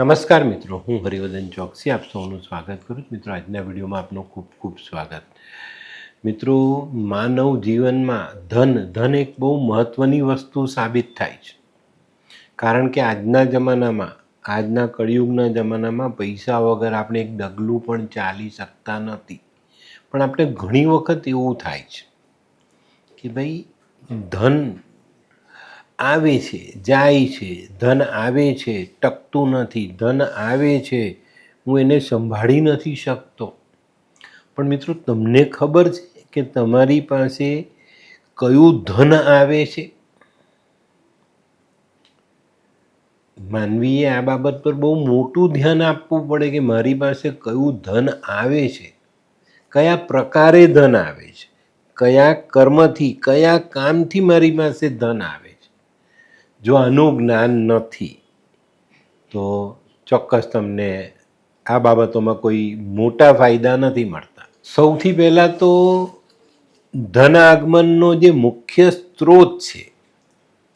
નમસ્કાર મિત્રો, હું હરિવર્ધન ચોકસી, આપ સૌનું સ્વાગત કરું છું. મિત્રો, આજના વિડીયોમાં આપનું ખૂબ ખૂબ સ્વાગત. મિત્રો, માનવ જીવનમાં ધન ધન એક બહુ મહત્ત્વની વસ્તુ સાબિત થાય છે. કારણ કે આજના જમાનામાં, આજના કળિયુગના જમાનામાં પૈસા વગર આપણે એક ડગલું પણ ચાલી શકતા નથી. પણ આપણે ઘણી વખત એવું થાય છે કે ભાઈ, ધન આવે છે, જાય છે, ધન આવે છે, ટકતું નથી, ધન આવે છે, હું એને સંભાળી નથી શકતો. પણ મિત્રો, તમને ખબર છે કે તમારી પાસે કયું ધન આવે છે? માનવીએ આ બાબત પર બહુ મોટું ધ્યાન આપવું પડે કે મારી પાસે કયું ધન આવે છે. કયા પ્રકારે ધન આવે છે? કયા કર્મથી, કયા કામથી મારી પાસે ધન આવે જો આનું જ્ઞાન નથી, તો ચોક્કસ તમને આ બાબતોમાં કોઈ મોટા ફાયદા નથી મળતા. સૌથી પહેલાં તો ધન આગમનનો જે મુખ્ય સ્ત્રોત છે,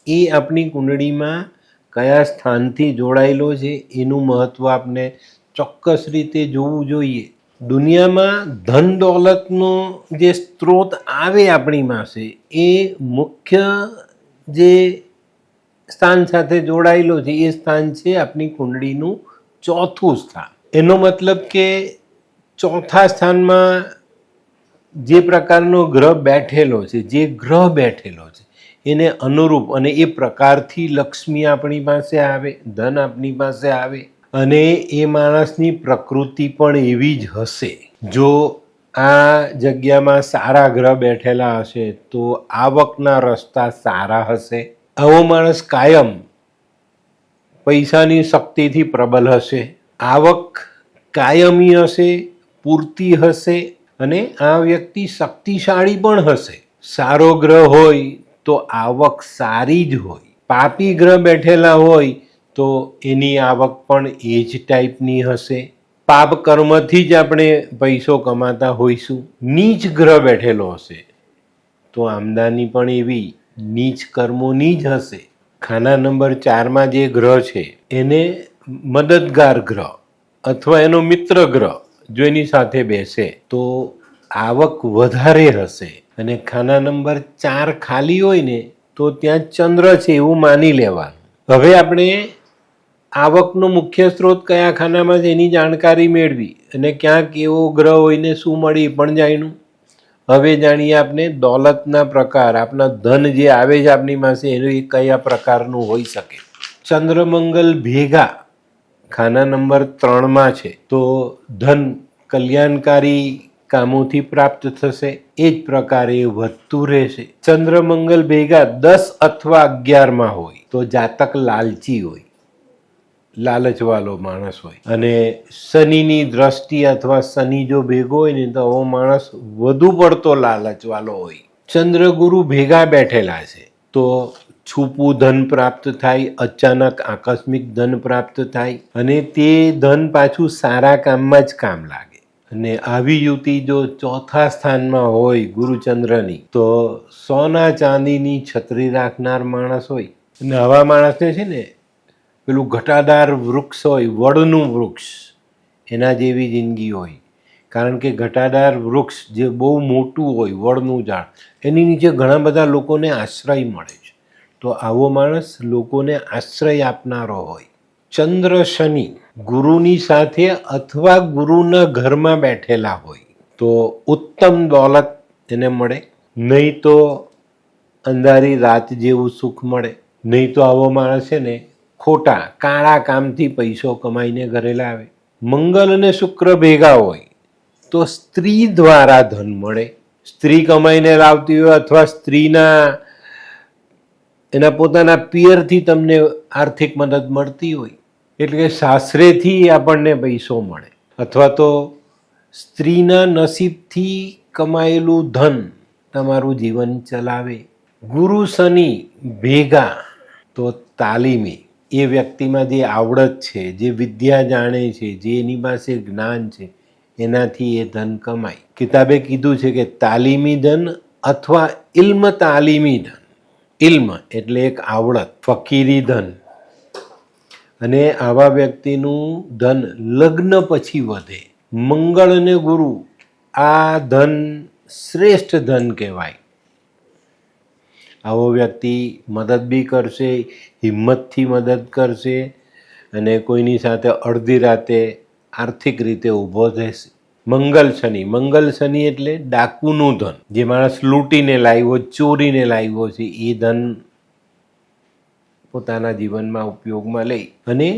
એ આપણી કુંડળીમાં કયા સ્થાનથી જોડાયેલો છે, એનું મહત્ત્વ આપણે ચોક્કસ રીતે જોવું જોઈએ. દુનિયામાં ધન દોલતનો જે સ્ત્રોત આવે આપણી પાસે, એ મુખ્ય જે સ્થાન સાથે જોડાયેલો છે, એ સ્થાન છે આપણી કુંડળીનું ચોથું સ્થાન. એનો મતલબ કે ચોથા સ્થાનમાં જે પ્રકારનો ગ્રહ બેઠેલો છે, જે ગ્રહ બેઠેલો છે, એને અનુરૂપ અને એ પ્રકારથી લક્ષ્મી આપણી પાસે આવે, ધન આપણી પાસે આવે, અને એ માણસની પ્રકૃતિ પણ એવી જ હશે. જો આ જગ્યામાં સારા ગ્રહ બેઠેલા હશે, તો આવકના રસ્તા સારા હશે. આવો માણસ કાયમ પૈસાની શક્તિથી પ્રબલ હશે, આવક કાયમી હશે, પૂરતી હશે અને આ વ્યક્તિ શક્તિશાળી પણ હશે. સારો ગ્રહ હોય તો આવક સારી જ હોય. પાપી ગ્રહ બેઠેલા હોય તો એની આવક પણ એ જ ટાઈપની હશે. પાપ કર્મથી જ આપણે પૈસો કમાતા હોઈશું. નીચ ગ્રહ બેઠેલો હશે તો આમદાની પણ એવી નીચ કર્મોની જ હશે. ખાના નંબર ચારમાં જે ગ્રહ છે, એને મદદગાર ગ્રહ અથવા એનો મિત્ર ગ્રહ જો એની સાથે બેસે, તો આવક વધારે હશે. અને ખાના નંબર ચાર ખાલી હોય ને, તો ત્યાં ચંદ્ર છે એવું માની લેવાનું. હવે આપણે આવકનો મુખ્ય સ્ત્રોત કયા ખાનામાં છે એની જાણકારી મેળવી અને ક્યાંક એવો ગ્રહ હોઈને શું મળી પણ જાણ્યું. હવે જાણીએ આપણે દોલતના પ્રકાર, આપના ધન જે આવે છે આપની પાસે, એનું એ કયા પ્રકારનું હોઈ શકે? ચંદ્રમંગલ ભેગા ખાના નંબર ત્રણમાં છે, તો ધન કલ્યાણકારી કામોથી પ્રાપ્ત થશે, એ જ પ્રકારે વધતું રહેશે. ચંદ્રમંગલ ભેગા દસ અથવા અગિયારમાં હોય, તો જાતક લાલચી હોય. લાલચવાળો માણસ હોય. અને શનિની દ્રષ્ટિ અથવા શનિ જો ભેગો હોય ને તો આવો માણસ વધુ પડતો લાલચવાળો હોય. ચંદ્રગુરુ ભેગા બેઠેલા છે. તો છૂપું ધન પ્રાપ્ત થાય, અચાનક આકસ્મિક ધન પ્રાપ્ત થાય અને તે ધન પાછું સારા કામમાં જ કામ લાગે. અને આવી યુતિ જો ચોથા સ્થાનમાં હોય ગુરુચંદ્રની, તો સોના ચાંદીની છત્રી રાખનાર માણસ હોય. અને આવા માણસને છે ને પેલું ઘટાદાર વૃક્ષ હોય, વડનું વૃક્ષ, એના જેવી જિંદગી હોય. કારણ કે ઘટાદાર વૃક્ષ જે બહુ મોટું હોય, વડનું ઝાડ, એની નીચે ઘણા બધા લોકોને આશ્રય મળે છે. તો આવો માણસ લોકોને આશ્રય આપનારો હોય. ચંદ્ર શનિ ગુરુની સાથે અથવા ગુરુના ઘરમાં બેઠેલા હોય, તો ઉત્તમ દોલત એને મળે. નહીં તો અંધારી રાત જેવું સુખ મળે. નહીં તો આવો માણસ છે ને ખોટા, કાળા કામથી પૈસો કમાઈને ઘરે લાવે. મંગલ અને શુક્ર ભેગા હોય તો સ્ત્રી દ્વારા ધન મળે. સ્ત્રી કમાઈને લાવતી હોય અથવા સ્ત્રીના, એના પોતાના પિયરથી તમને આર્થિક મદદ મળતી હોય. એટલે કે સાસરેથી આપણને પૈસો મળે. અથવા તો સ્ત્રીના નસીબથી કમાયેલું ધન તમારું જીવન ચલાવે. ગુરુ શનિ ભેગા તો તાલીમી. એ વ્યક્તિમાં જે આવડત છે, જે વિદ્યા જાણે છે, જે એની પાસે જ્ઞાન છે, એનાથી એ ધન કમાય. કિતાબે કીધું છે કે તાલીમી ધન અથવા ઇલ્મ તાલીમી ધન. ઇલ્મ એટલે એક આવડત, ફકીરી ધન. અને આવા વ્યક્તિનું ધન લગ્ન પછી વધે. મંગળ અને ગુરુ આ ધન શ્રેષ્ઠ ધન કહેવાય. આવો વ્યક્તિ મદદ બી કરશે, હિંમતથી મદદ કરશે અને કોઈની સાથે અડધી રાતે આર્થિક રીતે ઊભો થશે મંગલ શનિ મંગલ શનિ એટલે ડાકુનું ધન. જે માણસ લૂંટીને લાવ્યો, ચોરીને લાવ્યો છે, એ ધન પોતાના જીવનમાં ઉપયોગમાં લઈ અને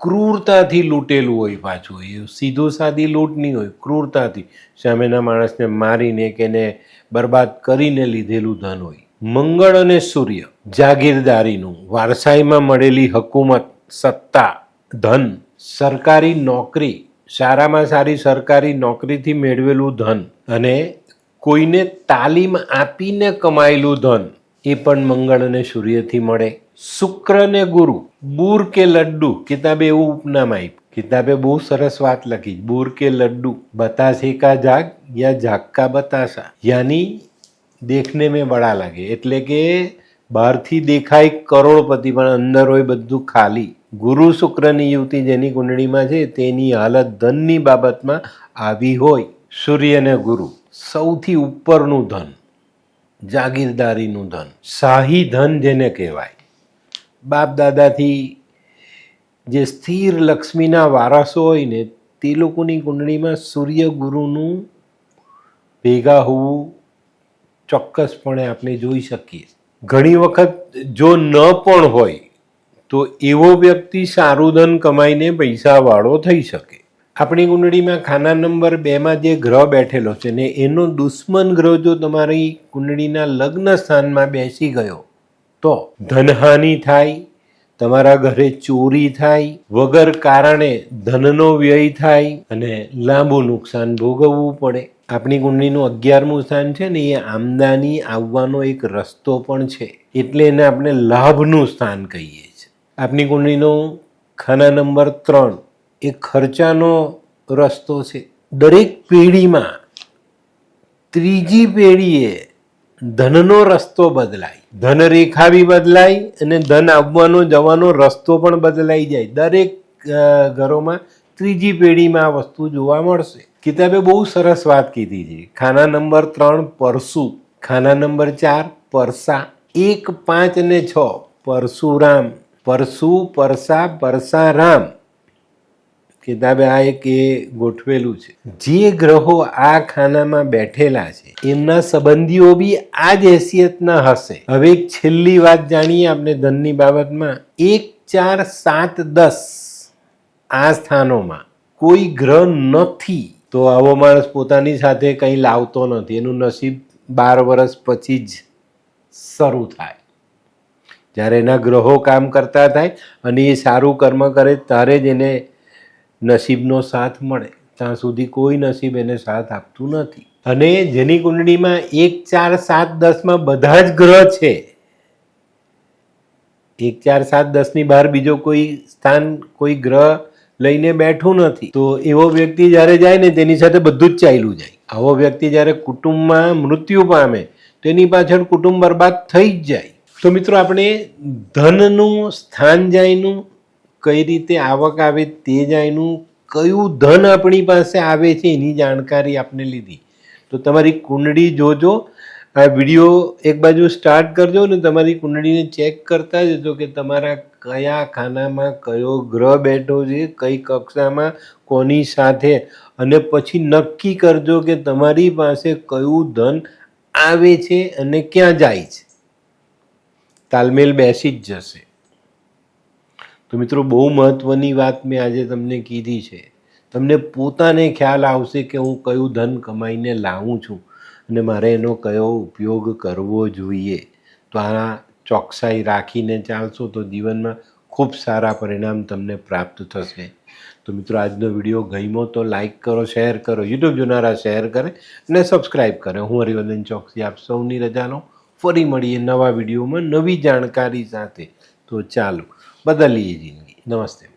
ક્રૂરતાથી લૂંટેલું હોય પાછું. એ સીધું સાદી લૂંટ નહીં હોય, ક્રૂરતાથી. સામેના માણસને મારીને કે એને બરબાદ કરીને લીધેલું ધન હોય. મંગળ અને સૂર્ય જાગીરદારીનું વારસાઈમાં મળેલી હકુમત, સત્તા, ધન, સરકારી નોકરી, સારામાં સારી સરકારી નોકરીથી મેળવેલું ધન અને કોઈને તાલીમ આપીને કમાયેલું ધન એ પણ મંગળ અને સૂર્યથી મળે. શુક્ર ને ગુરુ, બુર કે લડ્ડુ, કિતાબે એવું ઉપનામ આપ્યું. કિતાબે બહુ સરસ વાત લખી. બુર કે લડ્ડુ બતાસે કા જાગ યા જાગ કા બતાસા યાની દેખને મેં બડા લાગે. એટલે કે બહારથી દેખાય કરોડપતિ, પણ અંદર હોય બધું ખાલી. ગુરુ શુક્રની યુવતી જેની કુંડળીમાં છે, તેની હાલત ધનની બાબતમાં આવી હોય. સૂર્ય અને ગુરુ, સૌથી ઉપરનું ધન, જાગીરદારીનું ધન, શાહી ધન જેને કહેવાય. બાપ દાદાથી જે સ્થિર લક્ષ્મીના વારસો હોય ને, તે લોકોની કુંડળીમાં સૂર્ય ગુરુનું ભેગા હોવું ચોક્કસપણે આપણે જોઈ શકીએ. ઘણી વખત જો ન પણ હોય, તો એવો વ્યક્તિ સારું ધન કમાઈને પૈસાવાળો થઈ શકે. આપણી કુંડળીમાં ખાના નંબર બેમાં જે ગ્રહ બેઠેલો છે ને એનો દુશ્મન ગ્રહ જો તમારી કુંડળીના લગ્ન સ્થાનમાં બેસી ગયો, તો ધનહાનિ થાય, તમારા ઘરે ચોરી થાય, વગર કારણે ધનનો વ્યય થાય અને લાંબુ નુકસાન ભોગવવું પડે. આપણી કુંડળીનું અગિયારમું સ્થાન છે ને એ આમદાની આવવાનો એક રસ્તો પણ છે. એટલે એને આપણે લાભનું સ્થાન કહીએ છીએ. આપણી કુંડળીનો ખાના નંબર ત્રણ એ ખર્ચાનો રસ્તો છે. દરેક પેઢીમાં ત્રીજી પેઢીએ ધનનો રસ્તો બદલાય. ધન રેખા બી બદલાય અને ધન આવવાનો જવાનો રસ્તો પણ બદલાઈ જાય. દરેક ઘરોમાં ત્રીજી પેઢીમાં આ વસ્તુ જોવા મળશે. કિતાબે બહુ સરસ વાત કીધી છે. ખાના નંબર ત્રણ, પરસુ. ખાના નંબર ચાર, પરસા. એક, પાંચ અને છ, પરશુરામ. પરસુ, પરસા, પરસારામ. કિતાબે આ એક એ ગોઠવેલું છે. જે ગ્રહો આ ખાનામાં બેઠેલા છે, એમના સંબંધીઓ બી આ જ હેસિયતના હશે. હવે એક છેલ્લી વાત જાણીએ આપણે ધનની બાબતમાં. એક, ચાર, સાત, દસ. આ સ્થાનોમાં કોઈ ગ્રહ નથી, તો આવો માણસ પોતાની સાથે કંઈ લાવતો નથી. એનું નસીબ બાર વર્ષ પછી જ શરૂ થાય. જ્યારે એના ગ્રહો કામ કરતા થાય અને એ સારું કર્મ કરે, ત્યારે જ એને નસીબનો સાથ મળે. ત્યાં સુધી કોઈ નસીબ એને સાથ આપતું નથી. અને જેની કુંડળીમાં એક, ચાર, સાત, દસમાં બધા જ ગ્રહ છે, એક, ચાર, સાત, દસની બહાર બીજો કોઈ સ્થાન, કોઈ ગ્રહ લઈને બેઠું નથી. તો એવો વ્યક્તિ જ્યારે જાય ને તેની સાથે બધું જ ચાલ્યું જાય. આવો વ્યક્તિ જ્યારે કુટુંબમાં મૃત્યુ પામે, તો એની પાછળ કુટુંબ બરબાદ થઈ જ જાય. તો મિત્રો, આપણે ધનનું સ્થાન જાયનું, કઈ રીતે આવક આવે તે જાયનું, કયું ધન આપણી પાસે આવે છે એની જાણકારી આપણે લીધી. તો તમારી કુંડળી જોજો. આ વીડિયો એક બાજુ સ્ટાર્ટ કરજો ને તમારી કુંડળીને ચેક કરતા જજો કે તમારા કયા ખાનામાં કયો ગ્રહ બેઠો છે, કઈ કક્ષામાં કોની સાથે. અને પછી નક્કી કરજો કે તમારી પાસે કયું ધન આવે છે અને ક્યાં જાય છે. તાલમેલ બેસી જ જશે. તો મિત્રો, બહુ મહત્ત્વની વાત મેં આજે તમને કીધી છે. તમને પોતાને ખ્યાલ આવશે કે હું કયું ધન કમાઈને લાવું છું. અને મારે એનો કયો ઉપયોગ કરવો જોઈએ? તો આ ચોકસાઈ રાખીને ચાલશો તો જીવનમાં ખૂબ સારા પરિણામ તમને પ્રાપ્ત થશે. તો મિત્રો, આજનો વીડિયો ગમ્યો તો લાઇક કરો, શેર કરો, યુટ્યુબ જોનારા શેર કરે અને સબસ્ક્રાઈબ કરે. હું હરિવર્ધન ચોકસી, આપ સૌની રજાનો ફરી મળીએ નવા વિડીયોમાં નવી જાણકારી સાથે. તો ચાલો, બદલીએ જિંદગી. નમસ્તે.